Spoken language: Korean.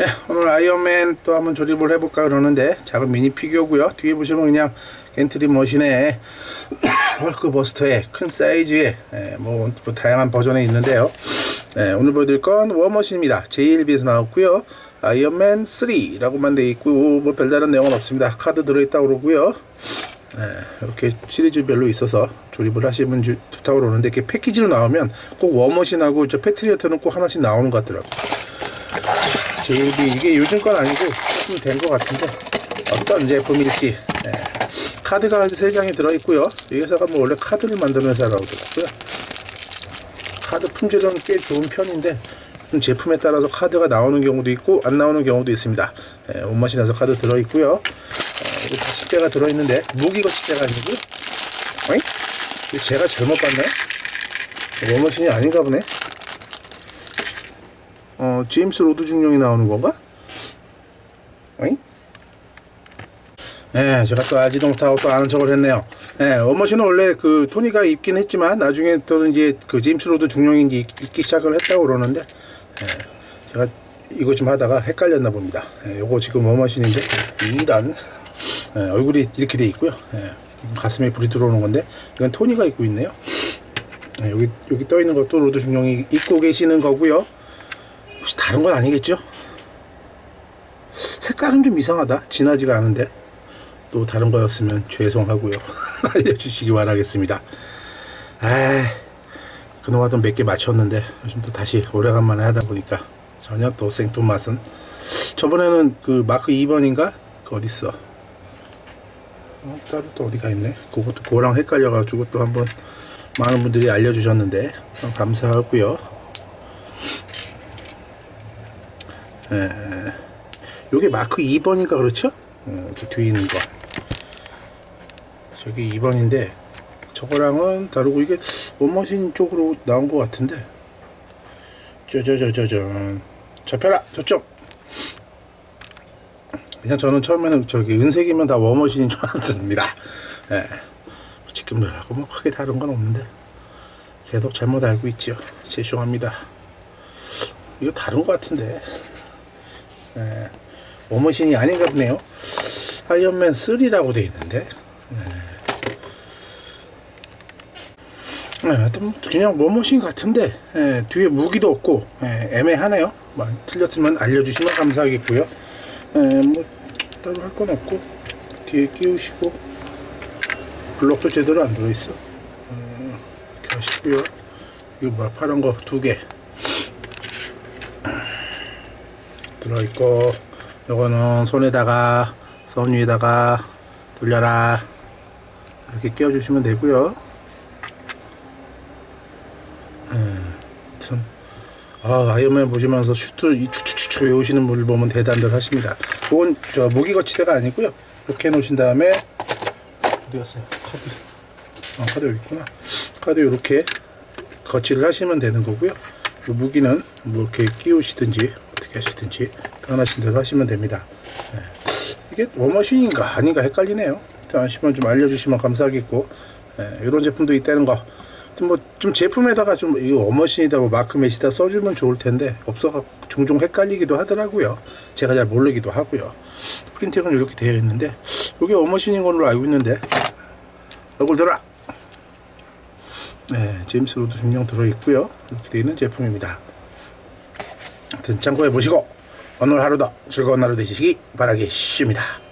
네, 오늘 아이언맨 또 한번 조립을 해볼까 그러는데 작은 미니 피규어고요. 뒤에 보시면 그냥 겐트리 머신에 헐크 버스터에 큰 사이즈의 예, 뭐, 뭐 다양한 버전이 있는데요. 예, 오늘 보여드릴 건 워머신입니다. 제1비에서 나왔고요. 아이언맨 3라고만 돼 있고 뭐 별다른 내용은 없습니다. 카드 들어있다고 그러고요. 예, 이렇게 시리즈별로 있어서 조립을 하시면 주- 좋다고 그러는데 이렇게 패키지로 나오면 꼭 워머신하고 저 패트리어트는 꼭 하나씩 나오는 것 같더라고요 JB 이게 요즘 건 아니고 조금 된것 같은데 어떤 제품일지. 예. 카드가 세 장이 들어있고요. 이 회사가 뭐 원래 카드를 만드는 회사라고 그러더라고요. 카드 품질은 꽤 좋은 편인데 좀 제품에 따라서 카드가 나오는 경우도 있고 안 나오는 경우도 있습니다. 예, 온마신에서 카드 들어있고요. 어, 이거 거치대가 들어있는데 무기 거치대가 아니고. 어이? 제가 잘못 봤네. 원머신이 아닌가 보네 어, 제임스 로드 중령이 나오는 건가? 어이? 예, 제가 또 알지도 못하고 또 아는 척을 했네요. 예, 원머신은 원래 그 토니가 입긴 했지만 나중에 또 이제 그 제임스 로드 중령이 이제 입- 입기 시작을 했다고 그러는데 예, 제가 이거 좀 하다가 헷갈렸나 봅니다. 예, 요거 지금 원머신인데 이런 예, 얼굴이 이렇게 돼 있고요. 예, 가슴에 불이 들어오는 건데 이건 토니가 입고 있네요. 예, 여기 여기 떠 있는 것도 로드 중령이 입고 계시는 거고요. 혹시 다른 건 아니겠죠? 색깔은 좀 이상하다. 진하지가 않은데. 또 다른 거였으면 죄송하고요. 알려주시기 바라겠습니다. 아, 그동안 몇개 맞췄는데 요즘 또 다시 오래간만에 하다 보니까 전혀 또 생뚱맛은 저번에는 그 마크 2번인가? 그 어딨어? 어, 따로 또 어디가 있네. 그것도 그거랑 헷갈려가지고 또 한번 많은 분들이 알려주셨는데 참 감사하고요. 요게 마크 2번인가 그렇죠? 어, 이렇게 뒤에 있는 거. 저기 2번인데 저거랑은 다르고 이게 원머신 쪽으로 나온 것 같은데. 저저저저저. 잡혀라. 저쪽 그냥 저는 처음에는 저기 은색이면 다 워머신인 줄 알았습니다. 예. 지금하고 뭐 크게 다른 건 없는데. 계속 잘못 알고 있죠 죄송합니다. 이거 다른 것 같은데 예. 워머신이 아닌가 보네요. 아이언맨 3라고 돼 있는데. 예. 예, 뭐 그냥 워머신 같은데 예, 뒤에 무기도 없고 예, 애매하네요. 많이 틀렸으면 알려주시면 감사하겠고요. 예, 뭐 따로 할 건 없고 뒤에 끼우시고 블록도 제대로 안 들어있어. 어, 이렇게 하시고요. 이거 뭐야 파란 거 두 개. 들어있고 요거는 손에다가 선 위에다가 돌려라. 이렇게 끼워 주시면 되고요. 예, 아무튼 아, 아이언맨 보시면서 슈트 이 추추추추 외우시는 분을 보면 대단들 하십니다. 그건 저 무기 거치대가 아니고요. 이렇게 해 놓으신 다음에 어디 갔어요? 카드. 어, 카드 여기 있구나. 카드 이렇게 거치를 하시면 되는 거고요. 그 무기는 뭐 이렇게 끼우시든지 어떻게 하시든지 편하신 대로 하시면 됩니다. 예. 이게 워머신인가 아닌가 헷갈리네요. 아시면 좀 알려주시면 감사하겠고 예, 이런 제품도 있다는 거. 뭐좀 제품에다가 좀 이거 워머신이다 뭐 마크 메시다 써주면 좋을 텐데 없어가 종종 헷갈리기도 하더라고요. 제가 잘 모르기도 하고요. 프린팅은 이렇게 되어 있는데 이게 워머신인 걸로 알고 있는데 얼굴 들어. 네, 제임스 로드 중량 들어 있고요. 이렇게 되어 있는 제품입니다. 하여튼 참고해 보시고 오늘 하루도 즐거운 하루 되시기 바라겠습니다.